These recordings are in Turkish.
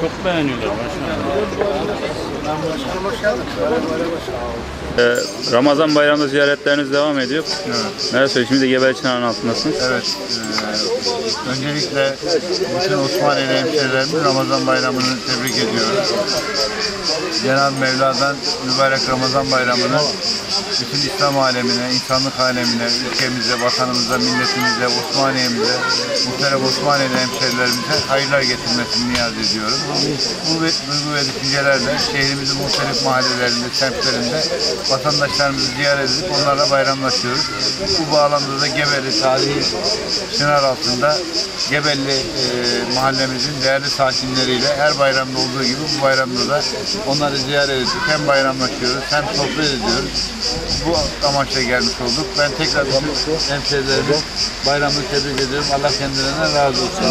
Çok beğeniyorlar başkanım. Ee, Ramazan bayramı ziyaretleriniz devam ediyor. Neler söyleyeyim? Şimdi de Gebel Çınar'ın altındasınız. Evet. eee, öncelikle bütün Osmaniyeli hemşehrilerimin Ramazan bayramını tebrik ediyorum. Cenab-ı Mevla'dan mübarek Ramazan bayramını bütün İslam alemine, insanlık alemine, ülkemize, vatanımıza, milletimize, Osmaniye'mize, muhterem Osmaniyeli hemşehrilerimize hayırlar getirmesini niyaz ediyorum. Bu ve- duygu ve düşüncelerle şehrimizin muhtelif mahallelerinde, semtlerinde vatandaşlarımızı ziyaret edip onlarla bayramlaşıyoruz. Bu bağlamda da Gebeli tarihi Çınar altında Gebelli e, mahallemizin değerli sakinleriyle her bayramda olduğu gibi bu bayramda da onları ziyaret edip hem bayramlaşıyoruz hem sohbet ediyoruz. Bu amaçla gelmiş olduk. Ben tekrar bütün hemşehrilerimi bayramını tebrik ediyorum. Allah kendilerinden razı olsun.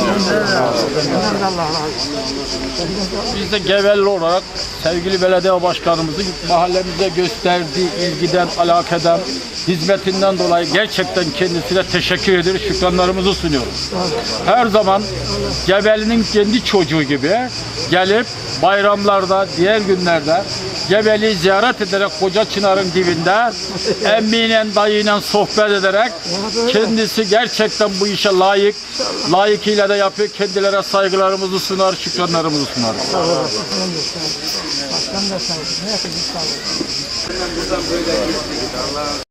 Biz de Gevelli olarak sevgili belediye başkanımızın mahallemize gösterdiği ilgiden, alakadan, hizmetinden dolayı gerçekten kendisine teşekkür ederiz, şükranlarımızı sunuyoruz. Her zaman Gebeli'nin kendi çocuğu gibi gelip bayramlarda, diğer günlerde Gebeli'yi ziyaret ederek Koca Çınar'ın dibinde emminen dayıyla sohbet ederek kendisi gerçekten bu işe layık, layıkıyla da yapıyor. Kendilere saygılarımızı sunar, şükranlarımızı sunarız. Başkan da sağ olsun. Hepiniz sağ olun.